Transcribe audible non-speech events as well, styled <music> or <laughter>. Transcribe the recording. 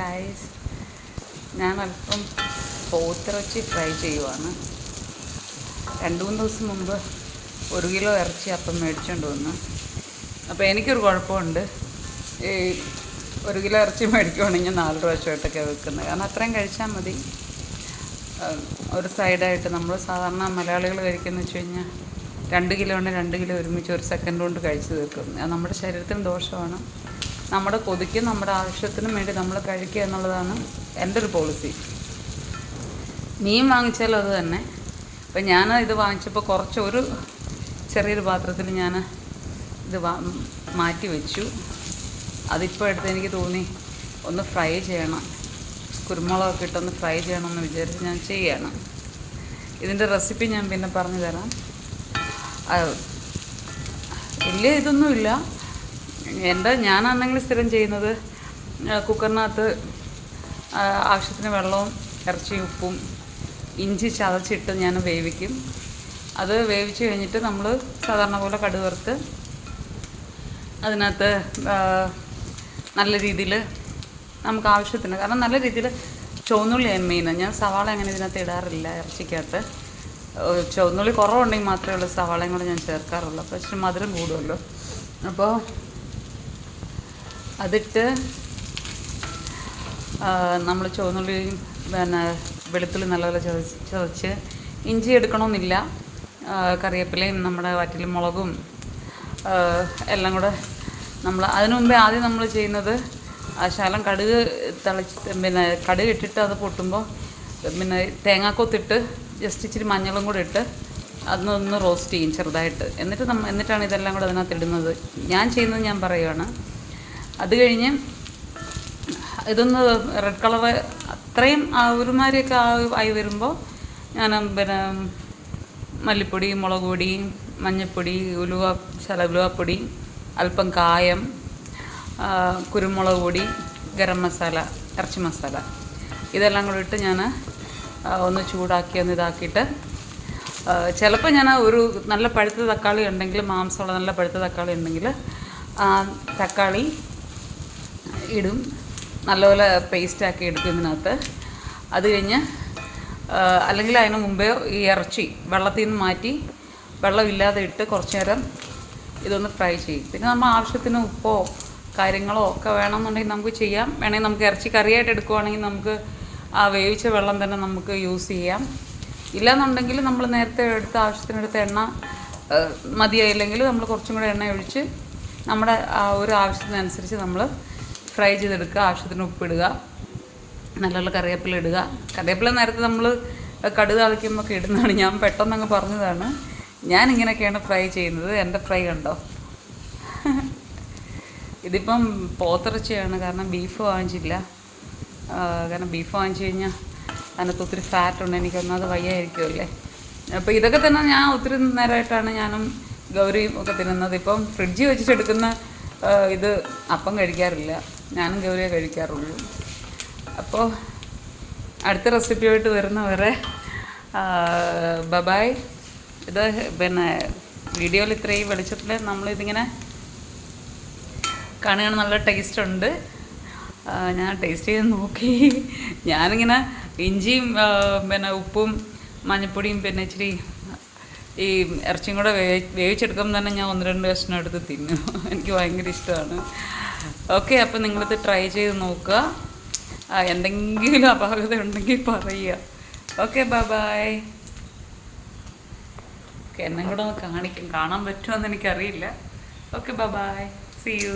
Guys ഞാൻ അല്പം പോത്തിറച്ചി fry ചെയ്യുവാണ്. രണ്ട് മൂന്ന് ദിവസം മുമ്പ് ഒരു കിലോ ഇറച്ചി അപ്പം മേടിച്ചുകൊണ്ട് വന്നു. അപ്പോൾ എനിക്കൊരു കുഴപ്പമുണ്ട്. ഈ ഒരു കിലോ ഇറച്ചി മേടിക്കുവാണെങ്കിൽ നാല് പ്രാവശ്യമായിട്ടൊക്കെ വെക്കുന്നത്. കാരണം അത്രയും കഴിച്ചാൽ മതി. ഒരു സൈഡായിട്ട് നമ്മൾ സാധാരണ മലയാളികൾ കഴിക്കുന്നത് വെച്ച് കഴിഞ്ഞാൽ രണ്ട് കിലോ ഉണ്ട് രണ്ട് കിലോ ഒരുമിച്ച് ഒരു സെക്കൻഡ് കൊണ്ട് കഴിച്ച് തീർക്കും. അത് നമ്മുടെ ശരീരത്തിന് ദോഷമാണ്. നമ്മുടെ കൊതിക്കും നമ്മുടെ ആവശ്യത്തിനും വേണ്ടി നമ്മൾ കഴിക്കുക എന്നുള്ളതാണ് എന്റെ ഒരു പോളിസി മീൻ വാങ്ങിച്ചാലും അത് തന്നെ. അപ്പം ഞാൻ ഇത് വാങ്ങിച്ചപ്പോൾ കുറച്ച് ഒരു ചെറിയൊരു പാത്രത്തിൽ ഞാൻ ഇത് മാറ്റി വെച്ചു. അതിപ്പോൾ എടുത്ത് എനിക്ക് തോന്നി ഒന്ന് ഫ്രൈ ചെയ്യണം. കുരുമുളകൊക്കെ ഇട്ടൊന്ന് ഫ്രൈ ചെയ്യണമെന്ന് വിചാരിച്ച് ഞാൻ ചെയ്യണം. ഇതിന്റെ റെസിപ്പി ഞാൻ പിന്നെ പറഞ്ഞു തരാം വലിയ ഇതൊന്നുമില്ല. എന്റെ ഞാനാണെങ്കിൽ സ്ഥിരം ചെയ്യുന്നത്? കുക്കറിനകത്ത് ആവശ്യത്തിന് വെള്ളവും ഇറച്ചി ഉപ്പും ഇഞ്ചി ചതച്ചിട്ട് ഞാൻ വേവിക്കും. അത് വേവിച്ച് കഴിഞ്ഞിട്ട് നമ്മൾ സാധാരണ പോലെ കടു വറുത്ത് അതിനകത്ത് നല്ല രീതിയിൽ നമുക്ക് ആവശ്യത്തിന് കാരണം നല്ല രീതിയിൽ ചുവന്നുള്ളിയാണ് മെയിൻ ഞാൻ സവാള അങ്ങനെ ഇതിനകത്ത് ഇടാറില്ല ഇറച്ചിക്കകത്ത്. ചുവന്നുള്ളി കുറവുണ്ടെങ്കിൽ മാത്രമേ ഉള്ളൂ സവാളയും കൂടെ ഞാൻ ചേർക്കാറുള്ളൂ. അപ്പോൾ ഇച്ചിരി മധുരം കൂടുമല്ലോ. അപ്പോൾ അതിട്ട് നമ്മൾ ചുവന്നുള്ളിയും പിന്നെ വെളുത്തുള്ളി നല്ലപോലെ ചതച്ച് ചതച്ച് ഇഞ്ചി എടുക്കണമെന്നില്ല കറിവേപ്പിലയും നമ്മുടെ വറ്റൽ മുളകും എല്ലാം കൂടെ നമ്മൾ അതിനു മുമ്പേ ആദ്യം നമ്മൾ ചെയ്യുന്നത് ആ ശകലം കടുക് തിളച്ച് പിന്നെ കടുക് ഇട്ടിട്ട് അത് പൊട്ടുമ്പോൾ പിന്നെ തേങ്ങാക്കൊത്തിട്ട് ജസ്റ്റ് ഇച്ചിരി മഞ്ഞളും കൂടെ ഇട്ട് അതൊന്ന് റോസ്റ്റ് ചെയ്യും ചെറുതായിട്ട്. എന്നിട്ട് നമ്മ എന്നിട്ടാണ് ഇതെല്ലാം കൂടെ അതിനകത്ത് ഇടുന്നത്. ഞാൻ ചെയ്യുന്നത് ഞാൻ പറയുകയാണ് അത് കഴിഞ്ഞ് ഇതൊന്ന് റെഡ് കളർ അത്രയും ഒരുമാതിരിയൊക്കെ ആയി വരുമ്പോൾ ഞാൻ പിന്നെ മല്ലിപ്പൊടി മുളക് പൊടി മഞ്ഞൾപ്പൊടി ഉലുവ ശല ഉലുവപ്പൊടി അല്പം കായം കുരുമുളക് പൊടി ഗരം മസാല ഇറച്ചി മസാല. ഇതെല്ലാം കൂടി ഇട്ട് ഞാൻ ഒന്ന് ചൂടാക്കി ഒന്ന് ഇതാക്കിയിട്ട് ചിലപ്പോൾ ഞാൻ ഒരു നല്ല പഴുത്ത തക്കാളി ഉണ്ടെങ്കിൽ മാംസമുള്ള നല്ല പഴുത്ത തക്കാളി ഉണ്ടെങ്കിൽ തക്കാളി ഇടും. നല്ലപോലെ പേസ്റ്റാക്കി എടുക്കും ഇതിനകത്ത്. അത് കഴിഞ്ഞ് അല്ലെങ്കിൽ അതിന് മുമ്പേ ഈ ഇറച്ചി വെള്ളത്തിൽ നിന്ന് മാറ്റി വെള്ളമില്ലാതെ ഇട്ട് കുറച്ച് നേരം ഇതൊന്ന് ഫ്രൈ ചെയ്യും. പിന്നെ നമ്മൾ ആവശ്യത്തിന് ഉപ്പോ കാര്യങ്ങളോ ഒക്കെ വേണമെന്നുണ്ടെങ്കിൽ നമുക്ക് ചെയ്യാം. വേണമെങ്കിൽ നമുക്ക് ഇറച്ചി കറിയായിട്ട് എടുക്കുവാണെങ്കിൽ നമുക്ക് ആ വേവിച്ച വെള്ളം തന്നെ നമുക്ക് യൂസ് ചെയ്യാം. ഇല്ലയെന്നുണ്ടെങ്കിൽ നമ്മൾ നേരത്തെ എടുത്ത ആവശ്യത്തിനെടുത്ത എണ്ണ മതിയായില്ലെങ്കിൽ നമ്മൾ കുറച്ചും കൂടെ എണ്ണ ഒഴിച്ച് നമ്മുടെ ആ ഒരു ആവശ്യത്തിനനുസരിച്ച് നമ്മൾ ഫ്രൈ ചെയ്തെടുക്കുക ആവശ്യത്തിന് ഉപ്പിടുക നല്ലോണം കറിവേപ്പില ഇടുക. കറിവേപ്പില നേരത്തെ നമ്മൾ കടുക് തളിക്കുമ്പോൾ ഒക്കെ ഇടുന്നതാണ്. ഞാൻ പെട്ടെന്ന് അങ്ങ് പറഞ്ഞതാണ്. ഞാൻ ഇങ്ങനെയൊക്കെയാണ് ഫ്രൈ ചെയ്യുന്നത്. എന്റെ ഫ്രൈ കണ്ടോ? ഇതിപ്പം പോത്തിറച്ചിയാണ്. കാരണം ബീഫ് വാങ്ങിച്ചില്ല. കാരണം ബീഫ് വാങ്ങിച്ചു കഴിഞ്ഞാൽ അതിനകത്ത് ഒത്തിരി ഫാറ്റ് ഉണ്ട്. എനിക്ക് അത് വയ്യായിരിക്കുമല്ലേ അപ്പോൾ ഇതൊക്കെ തന്നെ ഞാൻ ഒത്തിരി നേരമായിട്ടാണ് ഞാനും ഗൗരിയും ഒക്കെ തിന്നുന്നത്. ഇപ്പം ഫ്രിഡ്ജിൽ വെച്ചിട്ടെടുക്കുന്ന ഇത് അപ്പം കഴിക്കാറില്ല. ഞാനും ഗൗരിയെ കഴിക്കാറുള്ളൂ. അപ്പോൾ അടുത്ത റെസിപ്പിയായിട്ട് വരുന്നവരെ ബബായ്. ഇത് പിന്നെ വീഡിയോയിൽ ഇത്രയും വെളിച്ചത്തിൽ നമ്മളിതിങ്ങനെ കാണുകയാണ്. നല്ല ടേസ്റ്റ് ഉണ്ട് ഞാൻ ടേസ്റ്റ് ചെയ്ത് നോക്കി. ഞാനിങ്ങനെ ഇഞ്ചിയും പിന്നെ ഉപ്പും മഞ്ഞപ്പൊടിയും പിന്നെ ഇച്ചിരി ഈ ഇറച്ചിയും കൂടെ വേവിച്ചെടുക്കുമ്പോൾ തന്നെ ഞാൻ ഒന്ന് രണ്ട് കഷ്ണം എടുത്ത് തിന്നു. <laughs> എനിക്ക് ഭയങ്കര ഇഷ്ടമാണ്. ഓക്കെ അപ്പം നിങ്ങളിത് ട്രൈ ചെയ്ത് നോക്കുക. എന്തെങ്കിലും അപാകത ഉണ്ടെങ്കിൽ പറയുക. Okay bye by. ഓക്കെ എന്നെ കൂടെ ഒന്ന് കാണിക്കും കാണാൻ പറ്റുമോ എന്ന് എനിക്കറിയില്ല. Okay bye bye. See you